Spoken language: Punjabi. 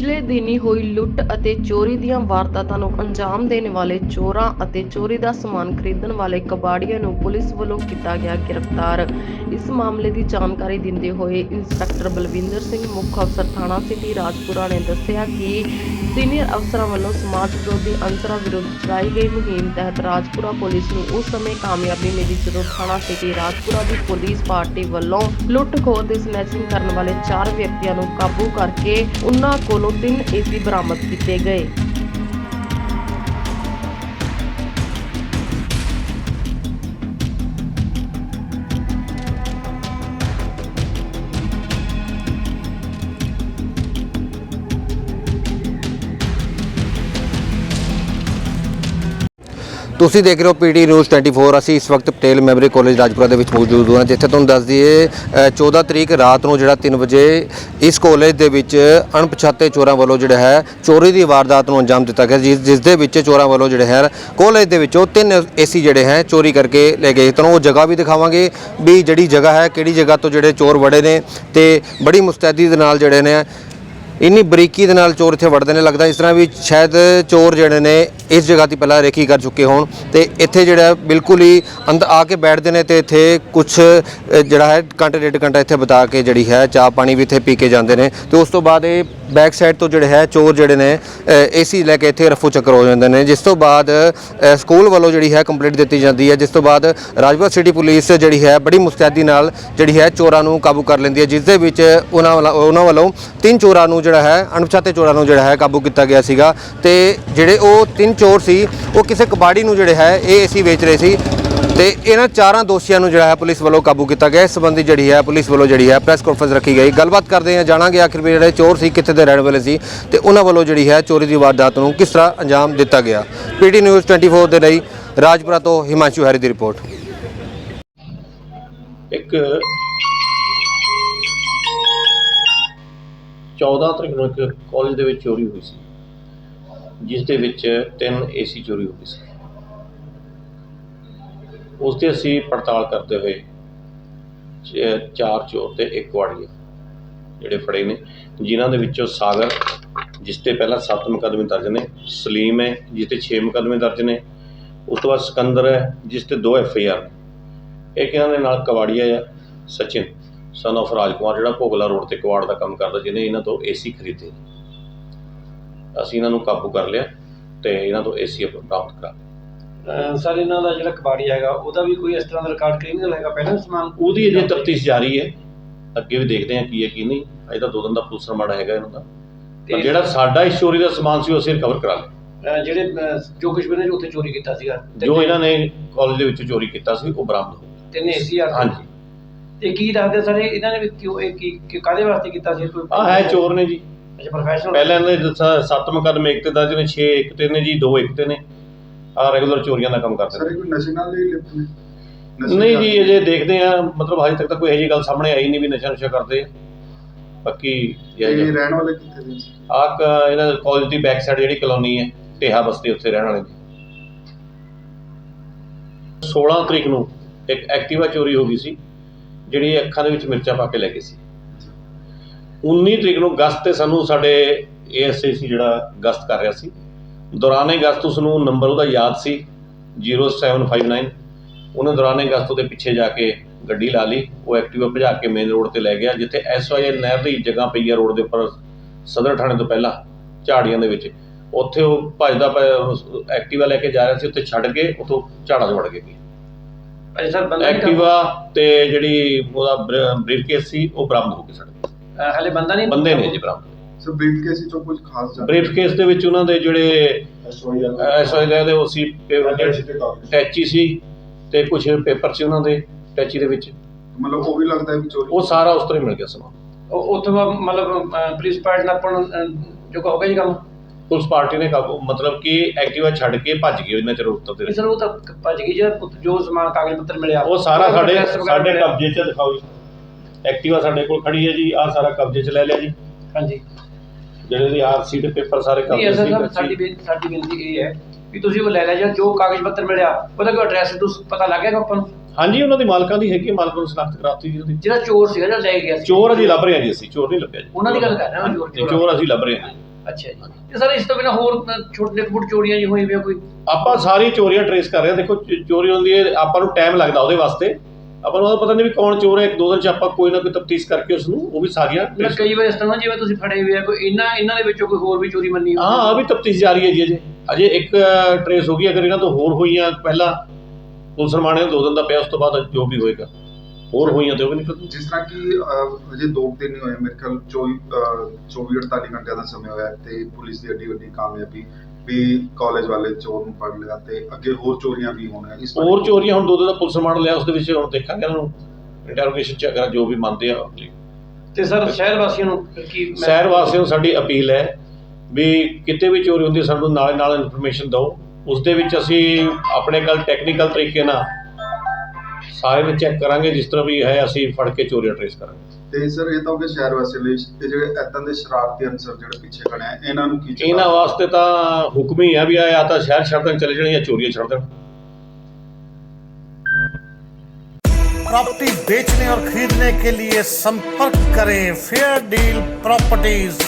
ਪਿਛਲੇ ਦਿਨੀ ਹੋਈ ਲੁੱਟ ਅਤੇ ਚੋਰੀ ਦੀਆਂ ਵਾਰਦਾਤਾਂ ਨੂੰ ਅੰਜਾਮ ਦੇਣ ਵਾਲੇ ਚੋਰਾਂ ਅਤੇ ਚੋਰੀ ਦਾ ਸਮਾਨ ਖਰੀਦਣ ਵਾਲੇ ਕਬਾੜੀਆਂ ਨੂੰ ਪੁਲਿਸ ਵੱਲੋਂ ਕੀਤਾ ਗਿਆ ਗ੍ਰਿਫਤਾਰ। ਇਸ ਮਾਮਲੇ ਦੀ ਜਾਣਕਾਰੀ ਦਿੰਦੇ ਹੋਏ ਇੰਸਪੈਕਟਰ ਬਲਵਿੰਦਰ ਸਿੰਘ, ਮੁੱਖ ਅਫਸਰ ਥਾਣਾ ਸਿਟੀ ਰਾਜਪੁਰਾ ਨੇ ਦੱਸਿਆ ਕਿ ਸੀਨੀਅਰ ਅਫਸਰਾਂ ਵੱਲੋਂ ਸਮਾਜ ਵਿਰੋਧੀ ਅੰਸਰਾਂ ਵਿਰੁੱਧ ਚਲਾਈ ਗਈ ਮੁਹਿੰਮ ਤਹਿਤ ਰਾਜਪੁਰਾ ਪੁਲਿਸ ਨੂੰ ਉਸ ਸਮੇਂ ਕਾਮਯਾਬੀ ਮਿਲੀ ਜਦੋਂ ਥਾਣਾ ਸਿਟੀ ਰਾਜਪੁਰਾ ਦੀ ਪੁਲਿਸ ਪਾਰਟੀ ਵੱਲੋਂ ਲੁੱਟ ਖੋਹ ਤੇ ਸਨੈਚਿੰਗ ਕਰਨ ਵਾਲੇ ਚਾਰ ਵਿਅਕਤੀਆਂ ਨੂੰ ਕਾਬੂ ਕਰਕੇ ਉਨ੍ਹਾਂ ਕੋਲੋਂ ਤਿੰਨ ਏਸੀ ਬਰਾਮਦ ਕੀਤੇ ਗਏ। ਤੁਸੀਂ ਦੇਖ ਰਹੇ ਹੋ ਪੀਟੀ ਨਿਊਜ਼ 24 ਅਸੀਂ ਇਸ ਵਕਤ ਪਟੇਲ ਮੈਮਰੀ ਕਾਲਜ ਰਾਜਪੁਰਾ ਦੇ ਵਿੱਚ ਮੌਜੂਦ ਹਾਂ, ਜਿੱਥੇ ਤੁਹਾਨੂੰ ਦੱਸ ਦਈਏ 14 ਤਰੀਕ ਰਾਤ ਨੂੰ ਜਿਹੜਾ 3 ਵਜੇ ਇਸ ਕਾਲਜ ਦੇ ਵਿੱਚ ਅਣਪਛਾਤੇ ਚੋਰਾਂ ਵੱਲੋਂ ਜਿਹੜਾ ਹੈ ਚੋਰੀ ਦੀ ਵਾਰਦਾਤ ਨੂੰ ਅੰਜਾਮ ਦਿੱਤਾ ਗਿਆ। ਜਿਸ ਜਿਸ ਦੇ ਵਿੱਚ ਚੋਰਾਂ ਵੱਲੋਂ ਜਿਹੜੇ ਹੈ, ਕਾਲਜ ਦੇ ਵਿੱਚੋਂ ਤਿੰਨ ਏਸੀ ਜਿਹੜੇ ਹੈ ਚੋਰੀ ਕਰਕੇ ਲੈ ਗਏ। ਤੁਹਾਨੂੰ ਉਹ ਜਗ੍ਹਾ ਵੀ ਦਿਖਾਵਾਂਗੇ ਵੀ ਜਿਹੜੀ ਜਗ੍ਹਾ ਹੈ, ਕਿਹੜੀ ਜਗ੍ਹਾ ਤੋਂ ਜਿਹੜੇ ਚੋਰ ਵੜੇ ਨੇ ਤੇ ਬੜੀ ਮੁਸਤੈਦੀ ਦੇ ਨਾਲ ਜਿਹੜੇ ਨੇ ਇੰਨੀ ਬਰੀਕੀ ਦੇ ਨਾਲ ਚੋਰ ਇੱਥੇ ਵੜਦੇ ਨੇ, ਲੱਗਦਾ ਇਸ ਤਰ੍ਹਾਂ ਵੀ ਸ਼ਾਇਦ ਚੋਰ ਜਿਹੜੇ ਨੇ ਇਸ ਜਗ੍ਹਾ ਦੀ ਪਹਿਲਾਂ ਰੇਖੀ ਕਰ ਚੁੱਕੇ ਹੋਣ ਤੇ ਇੱਥੇ ਜਿਹੜਾ ਬਿਲਕੁਲ ਹੀ ਅੰਦਰ ਆ ਕੇ ਬੈਠਦੇ ਨੇ ਤੇ ਇੱਥੇ ਕੁਝ ਜਿਹੜਾ ਹੈ ਘੰਟੇ ਡੇਢ ਘੰਟਾ ਇੱਥੇ ਬਿਤਾ ਕੇ ਜਿਹੜੀ ਹੈ ਚਾਹ ਪਾਣੀ ਵੀ ਇੱਥੇ ਪੀ ਕੇ ਜਾਂਦੇ ਨੇ ਤੇ ਉਸ ਤੋਂ ਬਾਅਦ ਇਹ ਬੈਕ ਸਾਈਡ ਤੋਂ ਜਿਹੜੇ ਹੈ, ਚੋਰ ਜਿਹੜੇ ਨੇ ਏਸੀ ਲੈ ਕੇ ਇੱਥੇ ਰਫੂ ਚੱਕਰ ਹੋ ਜਾਂਦੇ ਨੇ। ਜਿਸ ਤੋਂ ਬਾਅਦ ਸਕੂਲ ਵੱਲੋਂ ਜਿਹੜੀ ਹੈ ਕੰਪਲੀਟ ਦਿੱਤੀ ਜਾਂਦੀ ਹੈ। ਜਿਸ ਤੋਂ ਬਾਅਦ ਰਾਜਪੁਰ ਸਿਟੀ ਪੁਲਿਸ ਜਿਹੜੀ ਹੈ, ਬੜੀ ਮੁਸਤੈਦੀ ਨਾਲ ਜਿਹੜੀ ਹੈ ਚੋਰਾਂ ਨੂੰ ਕਾਬੂ ਕਰ ਲੈਂਦੀ ਹੈ। ਜਿਸ ਦੇ ਵਿੱਚ ਉਹਨਾਂ ਵੱਲੋਂ ਉਹਨਾਂ ਵੱਲੋਂ ਤਿੰਨ ਚੋਰਾਂ ਨੂੰ ਜਿਹੜਾ ਹੈ, ਅਣਪਛਾਤੇ ਚੋਰਾਂ ਨੂੰ ਜਿਹੜਾ ਹੈ ਕਾਬੂ ਕੀਤਾ ਗਿਆ ਸੀਗਾ। ਤੇ ਜਿਹੜੇ ਉਹ ਤਿੰਨ ਚੋਰ ਸੀ, ਉਹ ਕਿਸੇ ਕਬਾੜੀ ਨੂੰ ਜਿਹੜੇ ਹੈ, ਇਹ ਏਸੀ ਵੇਚ ਰਹੇ ਸੀ। ਤੇ ਇਹਨਾਂ ਚਾਰਾਂ ਦੋਸ਼ੀਆਂ ਨੂੰ ਜਿਹੜਾ ਹੈ ਪੁਲਿਸ ਵੱਲੋਂ ਕਾਬੂ ਕੀਤਾ ਗਿਆ। ਇਸ ਸੰਬੰਧੀ ਜਿਹੜੀ ਹੈ ਪੁਲਿਸ ਵੱਲੋਂ ਜਿਹੜੀ ਹੈ ਪ੍ਰੈਸ ਕਾਨਫਰੰਸ ਰੱਖੀ ਗਈ। ਗੱਲਬਾਤ ਕਰਦੇ ਹਾਂ, ਜਾਣਾਂਗੇ ਆਖਿਰ ਵੀ ਜਿਹੜੇ ਚੋਰ ਸੀ, ਕਿੱਥੇ ਦੇ ਰਹਿਣ ਵਾਲੇ ਸੀ ਤੇ ਉਹਨਾਂ ਵੱਲੋਂ ਜਿਹੜੀ ਹੈ ਚੋਰੀ ਦੀ ਵਾਰਦਾਤ ਨੂੰ ਕਿਸ ਤਰ੍ਹਾਂ ਅੰਜਾਮ ਦਿੱਤਾ ਗਿਆ। ਪੀਟੀ ਨਿਊਜ਼ 24 ਦੇ ਲਈ ਰਾਜਪੁਰਾ ਤੋਂ ਹਿਮਾਂਸ਼ੂ ਹੈਰੀ ਦੀ ਰਿਪੋਰਟ। ਇੱਕ 14 ਤਰੀਕ ਨੂੰ ਇੱਕ ਕਾਲਜ ਦੇ ਵਿੱਚ ਚੋਰੀ ਹੋਈ ਸੀ, ਜਿਸ ਦੇ ਵਿੱਚ ਤਿੰਨ ਏਸੀ ਚੋਰੀ ਹੋ ਗਈ ਸੀ। ਉਸ ਤੇ ਅਸੀਂ ਪੜਤਾਲ ਕਰਦੇ ਹੋਏ ਚਾਰ ਚੋਰ ਤੇ ਇੱਕ ਵਾੜੀਆ ਜਿਹੜੇ ਫੜੇ ਨੇ, ਜਿਨ੍ਹਾਂ ਦੇ ਵਿੱਚੋਂ ਸਾਗਰ, ਜਿਸ ਤੇ ਪਹਿਲਾਂ 7 ਮੁਕੱਦਮੇ ਦਰਜ ਨੇ, ਸਲੀਮ ਹੈ, ਜਿਸ ਤੇ 6 ਮੁਕੱਦਮੇ ਦਰਜ ਨੇ, ਉਸ ਤੋਂ ਬਾਅਦ ਸਿਕੰਦਰ ਹੈ, ਜਿਸ ਤੇ 2 ਐਫ ਆਈ ਆਰ ਨੇ। ਇੱਕ ਇਹਨਾਂ ਦੇ ਨਾਲ? ਕਵਾੜੀਆ ਆ ਸਚਿਨ ਸਨ of ਰਾਜਕੁਮਾਰ, ਜਿਹੜਾ ਭੋਗਲਾ ਰੋਡ ਤੇ ਕਵਾੜ ਦਾ ਕੰਮ ਕਰਦਾ, ਜਿਹਨੇ ਇਹਨਾਂ ਤੋਂ ਏਸੀ ਖਰੀਦੇ ਅਸੀਂ ਇਹਨਾਂ ਨੂੰ ਕਾਬੂ ਕਰ ਲਿਆ ਤੇ ਇਹਨਾਂ ਤੋਂ ਏਸੀ ਪ੍ਰਾਪਤ ਕਰਾ ਲਿਆ। ਸਰ ਇਹਨਾਂ ਦਾ ਜਿਹੜਾ ਕਬਾੜੀ ਹੈਗਾ ਉਹਦਾ ਵੀ ਕੋਈ ਇਸ ਤਰ੍ਹਾਂ ਦਾ ਰਿਕਾਰਡ ਕ੍ਰਿਮੀਨਲ ਹੈਗਾ ਪਹਿਲਾਂ ਸਮਾਨ? ਉਹਦੀ ਅਜੇ ਤਫਤੀਸ਼ ਜਾਰੀ ਹੈ। ਅੱਗੇ ਵੀ ਦੇਖਦੇ ਹਾਂ ਕੀ ਹੈ ਕੀ ਨਹੀਂ। ਅਜੇ ਤਾਂ ਦੋ ਦਿਨ ਦਾ ਪੁਲਿਸ ਰਿਮਾਂਡ ਹੈਗਾ ਇਹਨਾਂ ਦਾ। ਪਰ ਜਿਹੜਾ ਸਾਡਾ ਇਸ ਚੋਰੀ ਦਾ ਸਮਾਨ ਸੀ ਉਹ ਅਸੀਂ ਰਿਕਵਰ ਕਰਾ ਲਿਆ। ਜਿਹੜੇ ਜੋ ਕੁਝ ਵੀ ਨੇ ਉੱਥੇ ਚੋਰੀ ਕੀਤਾ ਸੀਗਾ। ਜੋ ਇਹਨਾਂ ਨੇ ਕਾਲਜ ਦੇ ਵਿੱਚ ਚੋਰੀ ਕੀਤਾ ਸੀ ਉਹ ਬਰਾਮਦ ਹੋ ਗਿਆ। ਤਿੰਨ ਏਸੀਆਰ ਹਾਂਜੀ। ਤੇ ਕੀ ਦੱਸਦੇ ਸਰ ਇਹ- ਇਹਨਾਂ ਨੇ ਵੀ ਕਿਉਂ ਇਹ ਕੀ ਕਾਦੇ ਵਾਸਤੇ ਕੀਤਾ ਸੀ? ਕੋਈ ਆ ਹੈ ਚੋਰ ਨੇ ਜੀ। ਅੱਛਾ ਪ੍ਰੋਫੈਸ਼ਨਲ ਪਹਿਲਾਂ ਇਹਨਾਂ ਦੇ ਦੱਸਿਆ ਸੱਤ ਮੁਕੱਦਮੇ ਇੱਕ ਤੇ ਦਰਜ ਨੇ 6 ਇੱਕ ਤੇ ਨੇ ਜੀ ਦੋ ਇੱਕ ਤੇ ਨੇ। ਆ ਰੈਗੂਲਰ ਚੋਰੀਆਂ ਦਾ ਕੰਮ ਕਰਦੇ ਸਰ ਇਹ ਕੋਈ ਨਸ਼ੇ ਨਾਲ ਹੀ ਲਿਪਤ ਨੇ? ਨਸ਼ੇ ਨਹੀਂ ਨਾਲ- ਜੀ ਅਜੇ ਦੇਖਦੇ ਆ ਮਤਲਬ ਹਜੇ ਤੱਕ ਤਾਂ ਕੋਈ ਇਹੋ ਜਿਹੀ ਗੱਲ ਸਾਹਮਣੇ ਆਈ ਨਹੀਂ ਵੀ ਨਸ਼ਾ ਨੁਸ਼ਾ ਕਰਦੇ ਆ। ਬਾਕੀ ਇਹ ਰਹਿਣ ਵਾਲੇ ਕਿੱਥੇ ਦੇ ਸੀ? ਆ ਇਹਨਾਂ ਕਾਲਜ ਦੀ ਬੈਕ ਸਾਈਡ ਜਿਹੜੀ ਕਲੋਨੀ ਹੈ ਢੇਹਾ ਬਸਤੀ ਉੱਥੇ ਰਹਿਣ ਵਾਲੇ ਨੇ। 16 ਤਰੀਕ ਨੂੰ ਇੱਕ ਐਕਟਿਵਾ ਚੋਰੀ ਹੋ ਗਈ ਸੀ ਜਿਹੜੀ ਅੱਖਾਂ ਦੇ ਵਿੱਚ ਮਿਰਚਾਂ ਪਾ ਕੇ ਲੈ ਗਏ ਸੀ। 19 ਤਰੀਕ ਨੂੰ ਗਸਤ ਤੇ ਸਾਨੂੰ ਸਾਡੇ ਏਐਸਏ ਸੀ ਜਿਹੜਾ ਗਸਤ ਕਰ ਰਿਹਾ ਸੀ ਦੌਰਾਨੇ ਗਸਤ ਉਸ ਨੂੰ ਨੰਬਰ ਉਹਦਾ ਯਾਦ ਸੀ 0759 ਉਹਨੇ ਦੌਰਾਨੇ ਗਸਤ ਉਹਦੇ ਪਿੱਛੇ ਜਾ ਕੇ ਗੱਡੀ ਲਾ ਲਈ ਉਹ ਐਕਟਿਵਾ ਭਜਾ ਕੇ ਮੇਨ ਰੋਡ ਤੇ ਲੈ ਗਿਆ ਜਿੱਥੇ ਐਸਵਾਈਐਲ ਨਹਿਰ ਦੀ ਜਗ੍ਹਾ ਪਈ ਆ ਰੋਡ ਦੇ ਉੱਪਰ ਸਦਰ ਥਾਣੇ ਤੋਂ ਪਹਿਲਾਂ ਝਾੜੀਆਂ ਦੇ ਵਿੱਚ। ਉੱਥੇ ਉਹ ਭੱਜਦਾ ਐਕਟਿਵਾ ਲੈ ਕੇ ਜਾ ਰਿਹਾ ਸੀ ਉੱਥੇ ਛੱਡ ਕੇ ਉੱਥੋਂ ਝਾੜਾਂ 'ਚ ਵੜ ਸਰ ਬੰਦਾ ਨਹੀਂ ਐਕਟਿਵਾ ਤੇ ਜਿਹੜੀ ਉਹਦਾ ਬਰੀਫ ਕੇਸ ਸੀ ਉਹ ਬਰਾਮਦ ਹੋ ਸਾਡੇ ਕੰਮ- ਅਹ ਹਲੇ ਬੰਦਾ ਨਹੀਂ ਬੰਦੇ ਨੇ ਜੀ ਬਰਾਮਦ। ਸਰ ਬਰੀਫ ਕੇਸ ਚੋਂ ਕੁਝ ਖਾਸ ਜਾਣ ਬਰੀਫ ਕੇਸ ਦੇ ਵਿੱਚ ਉਹਨਾਂ ਦੇ ਜਿਹੜੇ ਐਸਆਈ ਦੇ ਉਹ ਸੀ ਟੈਚੀ ਸੀ ਤੇ ਕੁਝ ਪੇਪਰ ਸੀ ਉਹਨਾਂ ਦੇ ਟੈਚੀ ਦੇ ਵਿੱਚ। ਮਤਲਬ ਉਹ ਵੀ ਲੱਗਦਾ ਹੈ ਕਿ ਚੋਰੀ ਉਹ ਸਾਰਾ ਉਸ ਤਰ੍ਹਾਂ ਹੀ ਮਿਲ ਗਿਆ ਸਮਾਨ ਉਹ ਉੱਥੋਂ ਮਤਲਬ ਪੁਲਿਸ ਪਾਰਟੀ ਨਾਲ ਆਪਾਂ ਨੂੰ, ਅਹ, ਜੋ ਹੋ ਗਿਆ ਜੀ ਕੰਮ? ਪੁਲਿਸ ਪਾਰਟੀ ਨੇ ਕਾਬੂ ਮਤਲਬ ਕਿ ਐਕਟਿਵਾ ਛੱਡ ਕੇ ਭੱਜ ਗਏ ਉਹਨਾਂ ਚਿਰ ਉੱਤਰ ਦੇ ਸਰ ਉਹ ਤਾਂ ਭੱਜ ਗਈ ਜਿਹੜਾ ਜੋ ਸਮਾਨ ਕਾਗਜ਼ ਪੱਤਰ ਮਿਲਿਆ। ਉਹ ਸਾਰਾ ਸਾਡੇ ਸਾਡੇ। ਕਬਜ਼ੇ 'ਚ ਦਿਖਾਓ ਜੀ। ਐਕਟਿਵਾ ਸਾਡੇ ਕੋਲ ਖੜੀ ਹੈ ਜੀ ਆਹ ਸਾਰਾ ਕਬਜ਼ੇ 'ਚ ਲੈ ਲਿਆ ਜੀ। ਹਾਂਜੀ। ਜਿਹੜੇ ਦੀ ਆਰਸੀ ਦੇ ਪੇਪਰ ਸਾਰੇ ਨਹੀਂ ਕਬਜ਼ੇ ਅਸਲ ਸੀ ਸਾਡੀ ਬੇ- ਸਾਡੀ ਬੇਨਤੀ ਇਹ ਹੈ ਵੀ ਤੁਸੀਂ ਉਹ ਲੈ ਲਿਆ ਜਾਂ ਜੋ ਕਾਗਜ਼ ਪੱਤਰ ਮਿਲਿਆ ਉਹਦਾ ਕੋਈ ਐਡਰੈਸ ਤੁਸੀਂ ਪਤਾ ਲੱਗ ਗਿਆ ਆਪਾਂ ਨੂੰ? ਹਾਂਜੀ ਉਹਨਾਂ ਦੀ ਮਾਲਕਾਂ ਦੀ ਹੈਗੀ ਹੈ, ਮਾਲਕਾਂ ਨੂੰ ਸਨਾਖਤ ਕਰਾਤੀ ਜੀ ਉਹਦੀ। ਜਿਹੜਾ ਚੋਰ ਸੀਗਾ ਜਿਹੜਾ ਲੈ ਗਿਆ ਸੀ? ਚੋਰ ਅਸੀਂ ਲੱਭ ਰਹੇ ਹਾਂ ਜੀ ਅਸੀਂ ਚੋਰ ਨਹੀਂ ਲੱਭਿਆ ਜੀ। ਉਹਨਾਂ ਦੀ ਗੱਲ ਕਰ ਰਿਹਾ ਮੈਂ ਚੋਰ ਨਹੀਂ, ਚੋਰ ਅਸੀਂ ਲੱਭ ਰਹੇ ਹਾਂ ਅੱਛਾ ਜੀ। ਤੇ ਸਰ ਇਸ ਤੋਂ ਬਿਨਾਂ ਹੋਰ ਛੋਟੇ ਫੁੱਟ ਚੋਰੀਆਂ ਜੀ ਹੋਈ ਵੀ ਕੋਈ? ਆਪਾਂ ਸਾਰੀ ਚੋਰੀਆਂ ਟਰੇਸ ਕਰ ਰਹੇ ਹਾਂ। ਦੇਖੋ ਚ- ਚੋਰੀ ਹੁੰਦੀ ਹੈ ਆਪਾਂ ਨੂੰ ਟਾਈਮ ਲੱਗਦਾ ਉਹਦੇ ਵਾਸਤੇ। ਆਪਾਂ ਨੂੰ ਉਹਦਾ ਪਤਾ ਨਹੀਂ ਵੀ ਕੌਣ ਚੋਰ ਹੈ ਇੱਕ ਦੋ ਦਿਨ ਚ ਆਪਾਂ ਕੋਈ ਨਾ ਕੋਈ ਤਫਤੀਸ਼ ਕਰਕੇ ਉਸ ਨੂੰ ਉਹ ਵੀ ਸਾਰੀਆਂ ਮੈਂ trace- ਕਈ ਵਾਰ ਇਸ ਤਰ੍ਹਾਂ ਜਿਵੇਂ ਤੁਸੀਂ ਫੜੇ ਹੋਏ ਆ ਕੋਈ ਇਹਨਾਂ ਇਹਨਾਂ ਦੇ ਵਿੱਚੋਂ ਕੋਈ ਹੋਰ ਵੀ ਚੋਰੀ ਮੰਨੀ ਹੋਵੇ? ਹਾਂ ਆ ਵੀ ਤਫਤੀਸ਼ ਜਾਰੀ ਹੈ ਜੀ ਅਜੇ। ਅਜੇ ਇੱਕ ਟਰੇਸ ਹੋ ਗਈ ਅਗਰ ਇਹਨਾਂ ਤੋਂ ਹੋਰ ਹੋਈਆਂ ਪਹਿਲਾਂ ਪੁਲਿਸ ਰਮਾਣੇ ਦੋ ਦਿਨ ਦਾ ਪਿਆ ਉਸ ਤੋਂ ਬਾਅਦ ਜੋ ਵੀ ਹੋਏਗਾ। ਹੋਰ ਹੋਈਆਂ ਤੇ ਉਹ ਵੀ ਨਿਕਲ ਜਿਸ ਤਰ੍ਹਾਂ ਕਿ ਅਹ, ਹਜੇ ਦੋ ਦਿਨ ਹੀ ਹੋਏ ਮੇਰੇ ਖਿਆਲ 24 ਅਹ, 24 48 ਘੰਟਿਆਂ ਦਾ ਸਮਾਂ ਹੋਇਆ ਤੇ ਪੁਲਿਸ ਦੀ ਅੱਡੀ ਵੱਡੀ ਕਾਮਯਾਬੀ ਵੀ ਕਾਲਜ ਵਾਲੇ ਚੋਰ ਨੂੰ ਫੜ ਲਿਆ ਤੇ ਅੱਗੇ ਹੋਰ ਚੋਰੀਆਂ ਵੀ ਹੋਣੀਆਂ। ਇਸ ਬਾਰੇ ਹੋਰ ਚੋਰੀਆਂ ਹੁਣ ਦੋ ਦਿਨ ਦਾ ਪੁਲਿਸ ਰਮਾਂਡ ਲਿਆ ਉਸ ਦੇ ਵਿੱਚ ਹੁਣ ਦੇਖਾਂਗੇ ਇਹਨਾਂ ਨੂੰ ਇੰਟਰੋਗੇਸ਼ਨ ਚ ਅਗਰ ਜੋ ਵੀ ਮੰਨਦੇ ਆ ਤੇ ਸਰ ਸ਼ਹਿਰ ਵਾਸੀਆਂ ਨੂੰ ਕੀ ਮੈਂ- ਸ਼ਹਿਰ ਵਾਸੀਆਂ ਨੂੰ ਸਾਡੀ ਅਪੀਲ ਹੈ ਵੀ ਕਿਤੇ ਵੀ ਚੋਰੀ ਹੁੰਦੀ ਸਾਨੂੰ ਨਾਲ ਨਾਲ ਇਨਫੋਰਮੇਸ਼ਨ ਦਿਓ। ਉਸ ਦੇ ਵਿੱਚ ਅਸੀਂ ਆਪਣੇ ਕੱਲ ਟੈਕਨੀਕਲ ਤਰੀਕੇ ਨਾਲ ਸਾਰੇ ਨੂੰ ਚੈੱਕ ਕਰਾਂਗੇ ਜਿਸ ਤਰ੍ਹਾਂ ਵੀ ਹੈ ਅਸੀਂ ਫੜ ਕੇ ਚੋਰੀ ਟ੍ਰੇਸ ਕਰਾਂਗੇ। ਤੇ ਸਰ ਇਹ ਤਾਂ ਹੋ ਗਿਆ ਸ਼ਹਿਰ ਵਾਸੀਆਂ ਲਈ ਤੇ ਜਿਹੜੇ ਏਦਾਂ ਦੇ ਸ਼ਰਾਰਤੀ ਅਨਸਰ ਜਿਹੜੇ ਪਿੱਛੇ ਖੜੇ ਆ ਇਹਨਾਂ ਨੂੰ ਕੀ ਇਹਨਾਂ ਵਾਸਤੇ ਤਾਂ ਹੁਕਮ ਹੀ ਆ ਵੀ ਆ ਜਾਂ ਤਾਂ ਸ਼ਹਿਰ ਛੱਡ ਦੇਣ ਚਲੇ ਜਾਣ ਜਾਂ ਚੋਰੀਆਂ ਛੱਡ ਦੇਣ प्रॉपर्टी बेचने और खरीदने के लिए संपर्क करें फेयर डील प्रॉपर्टीज